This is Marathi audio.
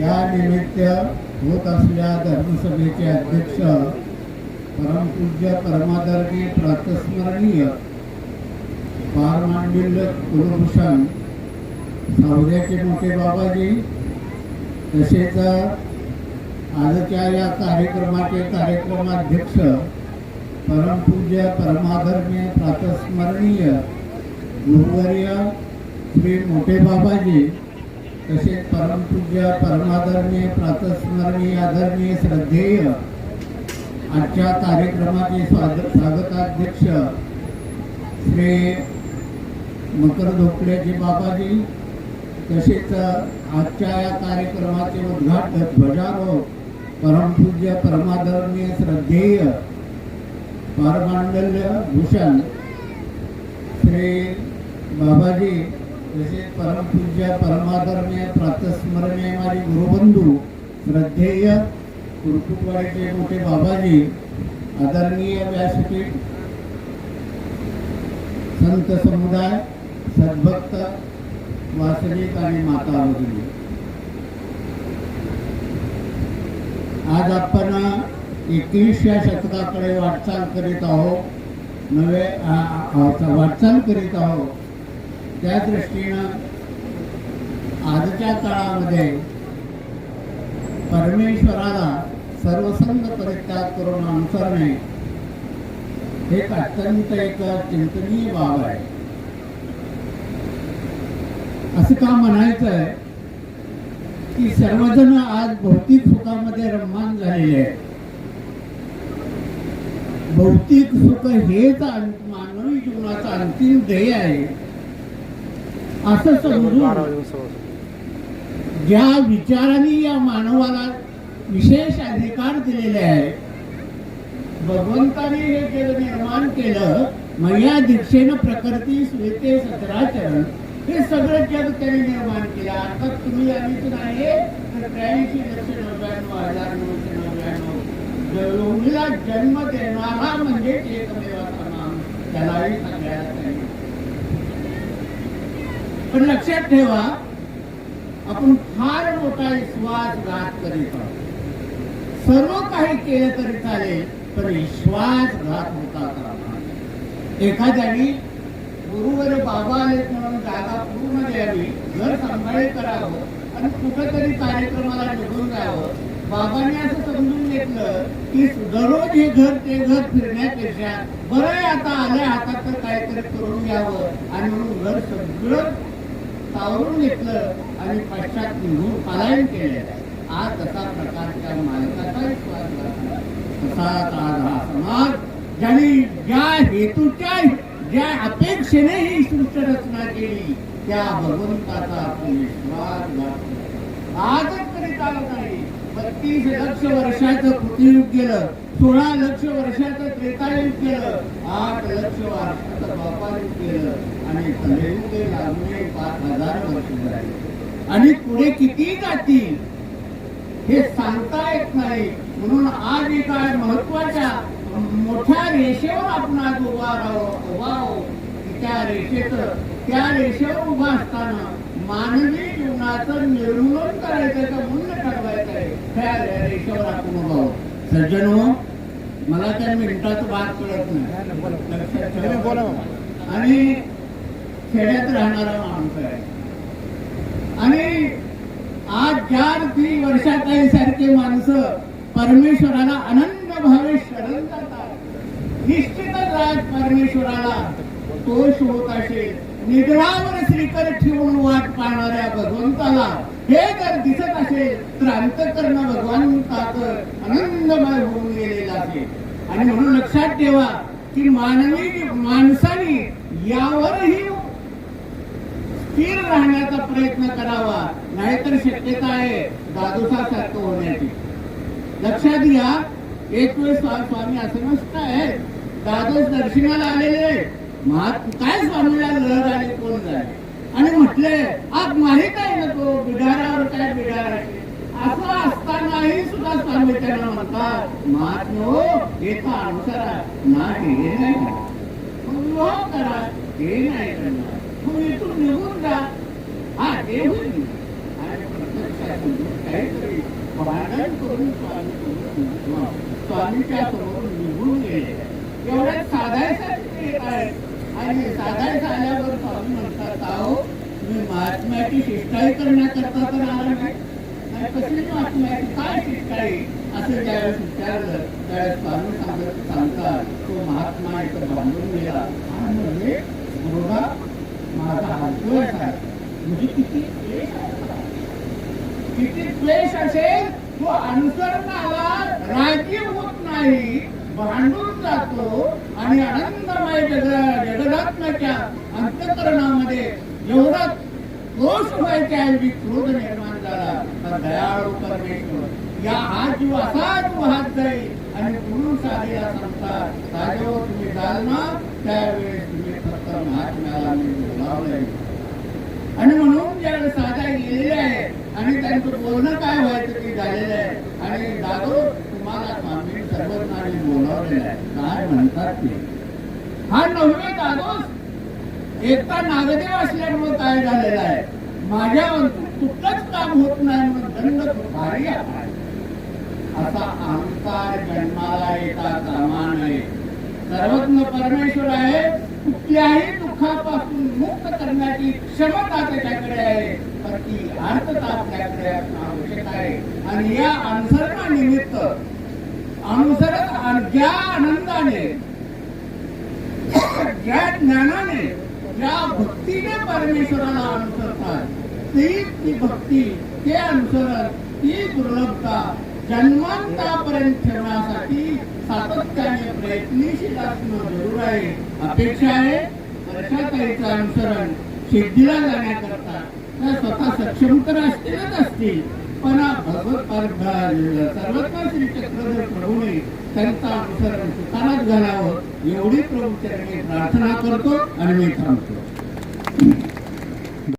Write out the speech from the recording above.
या निमित्त होत असलेल्या धर्मसभेचे अध्यक्ष परमपूज्य परमादर्गी प्रातस्मरणीय पारमांडुल्य कुलभूषण सावऱ्याचे मोठे बाबाजी तसेच आजच्या या कार्यक्रमाचे कार्यक्रमाध्यक्ष परमपूज्य परमाधर्मीय प्रातस्मरणीय गुरुवर्य श्री मोठे बाबाजी तसेच परमपूज्य परमादरणीय प्रातस्मरणीय आदरणीय श्रद्धेय आजच्या कार्यक्रमाचे स्वागत स्वागताध्यक्ष श्री मकर धोकड्याचे बाबाजी तसेच आजच्या या कार्यक्रमाचे उद्घाटक ध्वजारोह परमपूज्य परमादरणीय श्रद्धेय पारमांडल्य भूषण श्री बाबाजी तसेच परमपूज्य परमादरणीय प्रातस्मरणीय माझे गुरुबंधू श्रद्धेय कुरकुटवाडीचे मोठे बाबाजी आदरणीय व्यासपीठ संत समुदाय सद्भक्त वासनिक आणि माता भगिनी आज आपण एकवीसव्या शतकाकडे वाटचाल करीत आहोत. नवे वाटचाल करीत आहोत. त्या दृष्टीनं आजच्या काळामध्ये परमेश्वराला सर्वसंग परित्याग करून अनुसरणे हे अत्यंत एक चिंतनीय बाब आहे. असं का म्हणायचं आहे की सर्वजण आज भौतिक सुखामध्ये रममान झालेले आहेत. भौतिक सुख हेच मानवी जीवनाचं अंतिम ध्येय आहे. असं समजून ज्या विचारांनी या मानवाला विशेष अधिकार दिलेले आहे भगवंताने हे जग निर्माण केलं मग या दीक्षेनं प्रकृती स्वेते सतराचरण हे सगळं जग त्याने निर्माण केलं. अर्थात तुम्ही आधीच नाही तर त्र्याऐंशी लक्ष नव्याण्णव हजार नऊशे नव्याण्णव. जन्म देणारा म्हणजे एकमेवाचा नाम त्यालाही सगळ्यात. पण लक्षात ठेवा आपण फार मोठा विश्वासघात करीत आहोत. सर्व काही केलं तरी चालेल पण विश्वासघात होता कामा एखाद्याने गुरुवर बाबा आले म्हणून जागा पूर्ण द्यावी घर सांभाळे करावं आणि कुठंतरी कार्यक्रमाला निघून जावं. बाबांनी असं समजून घेतलं की दररोज हे घर ते घर फिरण्यापेक्षा बरं आता आल्या हातात तर काहीतरी करून घ्यावं आणि म्हणून घर सगळं सावरून घेतलं आणि पश्चात निघून पलायन केलं आहे. आज तसा प्रकारच्या मालकाचा विश्वास तसाच हा समाज ज्याने ज्या हेतूच्या ज्या अपेक्षेने ही सृष्ट रचना केली त्या भगवंताचा आपण विश्वास घातला. आजच तरी चालत नाही बत्तीस लक्ष वर्षाचं कृतियुग गेलं सोळा लक्ष वर्षाचं त्रेतायुग गेलं आठ लक्ष वर्षाचं बापायुग गेलं आणि कलयुग लागून पाच हजार वर्ष झाले आणि पुढे किती जातील हे सांगता येत नाही. म्हणून आज एका महत्त्वाच्या मोठ्या रेषेवर आपण आज उभा राहो उभा त्या रेषेच त्या रेषेवर उभा असताना मानवी जीवनाचं निर्मूलन करायचं का ठरवायचं. त्या रेषेवर आपण उभा आहोत. सज्जनो मला त्या मिनिटाचं बात कळत नाही. आणि खेड्यात राहणारा माणूस आहे. आणि आज चार तीन वर्षात सारखे माणसं परमेश्वराला अनंत भावे शरण जातात निश्चितच आज परमेश्वराला तोष होत असेल. निद्रावर श्रीकर ठेवून वाट पाहणाऱ्या भगवंताला हे जर दिसत असेल तर अंतकरण भगवंताचं आनंदमय होऊन गेलेला असेल. आणि म्हणून लक्षात ठेवा की मानवी माणसाने यावरही स्थिर राहण्याचा प्रयत्न करावा नाहीतर शक्यता आहे दादोसा सारखं होण्याची. लक्षात घ्या एक वेळ स्वामी असं नसतं आहे दादोस दर्शनाला आलेले महात काय स्वामीला न झाले कोण झाले आणि म्हटले आज माहीत आहे ना तो बिडारावर काय बिडार आहे? असं असतानाही सुद्धा स्वामी त्यांना म्हणतात महात्मा हो एका अनुसारा नाही हे नाही मग करा हे नाही करणार मग इथून निघून जा. हा ते होईल आणि प्रत्यक्ष काहीतरी भांडण करून स्वामी स्वामीच्या समोर निघून गेले. एवढ्या साधायसाठी येत आहेत आणि साधायचं झाल्यावर स्वामी म्हणतात आहो मी महात्म्याची शिष्टाई करण्याकरता तर आला नाही कसली महात्म्याची? काय शिष्टाई? असं ज्यावेळेस विचारलं त्यावेळेस स्वामी सांगत सांगतात तो महात्मा इथं बांधून गेला. आणि म्हणजे? गुरुगा माझा हा द्वेष आहे म्हणजे किती क्लेश किती द्वेष असेल तो अनुसरणाला राजी होत नाही. भांडून जातो आणि आनंदमय जग जगदात्म्याच्या अंतकरणामध्ये एवढा दोष व्हायच्या ऐवजी क्रोध निर्माण झाला. तर दयाळू परमेश्वर या हा जीव असाच वाहत जाईल आणि पुरुष साधेला सांगतात राजेवर हो, तुम्ही जाल ना? त्यावेळेस तुम्ही फक्त महात्म्याला मी बोलावलंय. आणि म्हणून ज्यावेळेस साधा गेलेले आहे आणि त्यांचं बोलणं काय व्हायचं ते झालेलं आहे. आणि दादो तुम्हाला स्वामी सर्वज्ञाने बोलावलेलं आहे. काय म्हणतात ते? हा नववे दादोस एकता नागदेव असल्यामुळे काय झालेलं आहे? माझ्या कुठलंच काम होत नाही म्हणून दंड भारी असा अहंकार जन्माला येता कामा नये सर्वज्ञ परमेश्वर आहे कुठल्याही दुःखापासून मुक्त करण्याची क्षमता त्याच्याकडे आहे तर ती आर्थता आपल्याकडे असणं आवश्यक आहे. आणि या अनुसरणानिमित्त अनुसरत आणि ज्या आनंदाने ज्या ज्ञानाने ज्या भक्तीने परमेश्वराला अनुसरतात ती ती भक्ती ते अनुसरण ती दुर्लभता जन्मांतापर्यंत ठेवण्यासाठी सातत्याने प्रयत्नशील असणं जरूर आहे. अपेक्षा आहे वर्षाताईचं अनुसरण सिद्धीला जाण्याकरता. त्या स्वतः सक्षम तर असतीलच असतील. पण भगवत पर- सर्वत्र श्री चक्रधर प्रभूने त्यांचा अनुसरण सुतानाच घालावं एवढी प्रभू चरणी प्रार्थना करतो आणि मी थांबतो.